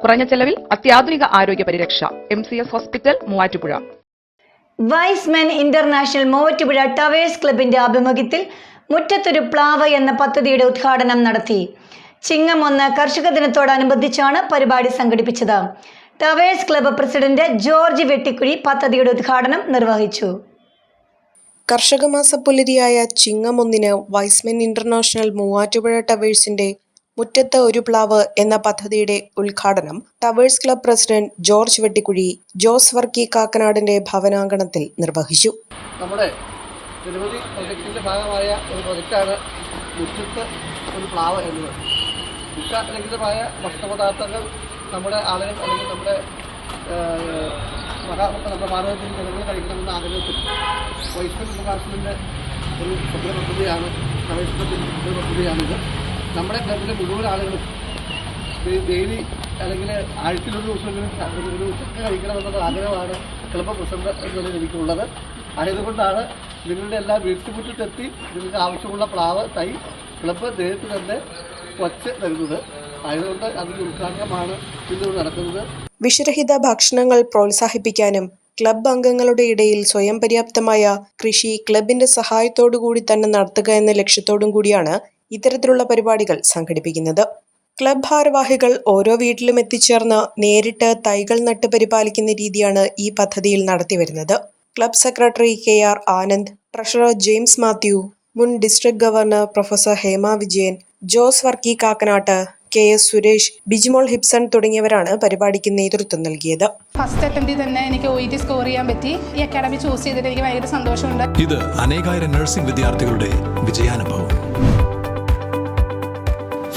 കുറഞ്ഞ ചെലവിൽ അത്യാധുനിക ആരോഗ്യ പരിരക്ഷ. M C S hospital Muvattupuzha. Y's Men international Muvattupuzha towers ക്ലബിന്റെ ആഭിമുഖ്യത്തിൽ മുറ്റത്തൊരു പ്ലാവ് എന്ന പദ്ധതിയുടെ ഉദ്ഘാടനം നടത്തി. ചിങ്ങം ഒന്ന് കർഷക ദിനത്തോടനുബന്ധിച്ചാണ് പരിപാടി സംഘടിപ്പിച്ചത്. Towers club president George Vettikuzhi പദ്ധതിയുടെ ഉദ്ഘാടനം നിർവഹിച്ചു. കർഷകമാസ പുലരിയായ ചിങ്ങം ഒന്നിന് വൈസ്മെൻ ഇന്റർനാഷണൽ മൂവാറ്റുപുഴ ടവേഴ്സിന്റെ മുറ്റത്ത് ഒരു പ്ലാവ് എന്ന പദ്ധതിയുടെ ഉദ്ഘാടനം towers club president George Vettikuzhi Jose Varkey കാക്കനാടിന്റെ ഭവനാങ്കണത്തിൽ നിർവഹിച്ചു. നമ്മുടെ നിരവധി പ്രൊജക്റ്റിന്റെ ഭാഗമായ ഒരു പ്രൊജക്റ്റാണ് മുറ്റത്ത് ഒരു പ്ലാവ് എന്നത്. വിഷരഹിതമായ ഭക്ഷണപദാർത്ഥങ്ങൾ നമ്മുടെ ആളുകൾ അല്ലെങ്കിൽ നമ്മുടെ മഹാ നമ്മുടെ ഭാരതത്തിൽ ജനങ്ങൾ കഴിക്കണമെന്ന ആഗ്രഹത്തിൽ വൈഷ്ണവ് ഇന്റർനാഷണലിന്റെ ഒരു സ്വപ്ന പദ്ധതിയാണ് ഒരു പദ്ധതിയാണിത്. നമ്മുടെ ക്ലബിലെ മുഴുവൻ ആളുകളും ഡെയിലി അല്ലെങ്കിൽ ആഴ്ചയിലൊരു ദിവസമെങ്കിലും ഒരു ഒരു ഉച്ചയ്ക്ക് കഴിക്കണമെന്നുള്ള ആഗ്രഹമാണ് ക്ലബ് പ്രസിഡന്റ് എന്നതിൽ എനിക്കുള്ളത് ആയതുകൊണ്ടാണ് നിങ്ങളുടെ എല്ലാ വീട്ടുമുറ്റത്തെത്തി നിങ്ങൾക്ക് ആവശ്യമുള്ള പ്ലാവ് തൈ ക്ലബ്ബ് നേരിട്ട് തന്നെ വച്ച് തരുന്നത് ആയതുകൊണ്ട് അതിന്റെ ഉദ്ഘാടനമാണ് ഇന്ന് നടക്കുന്നത്. വിഷരഹിത ഭക്ഷണങ്ങൾ പ്രോത്സാഹിപ്പിക്കാനും ക്ലബ് അംഗങ്ങളുടെ ഇടയിൽ സ്വയം പര്യാപ്തമായ കൃഷി ക്ലബിന്റെ സഹായത്തോടുകൂടി തന്നെ നടത്തുക എന്ന ലക്ഷ്യത്തോടും കൂടിയാണ് ഇത്തരത്തിലുള്ള പരിപാടികൾ സംഘടിപ്പിക്കുന്നത്. ക്ലബ് ഭാരവാഹികൾ ഓരോ വീട്ടിലും എത്തിച്ചേർന്ന് നേരിട്ട് തൈകൾ നട്ട് പരിപാലിക്കുന്ന രീതിയാണ് ഈ പദ്ധതിയിൽ നടത്തിവരുന്നത് club secretary K R Anand treasurer James Mathew മുൻ district governor professor Hema Vijayan Jose Varkey Kakkanat K S Suresh Bijimol Hipson തുടങ്ങിയവരാണ് പരിപാടിക്ക് നേതൃത്വം നൽകിയത്. ഫസ്റ്റ് അറ്റംപ്റ്റിൽ തന്നെ എനിക്ക് ഒ ടി സ്കോർ ചെയ്യാൻ പറ്റി. ഈ അക്കാഡമി ചൂസ് ചെയ്തിട്ട് എനിക്ക് ഭയങ്കര സന്തോഷമുണ്ട്. ഇത് അനേകായിരം നഴ്സിംഗ് വിദ്യാർത്ഥികളുടെ വിജയാനുഭവം.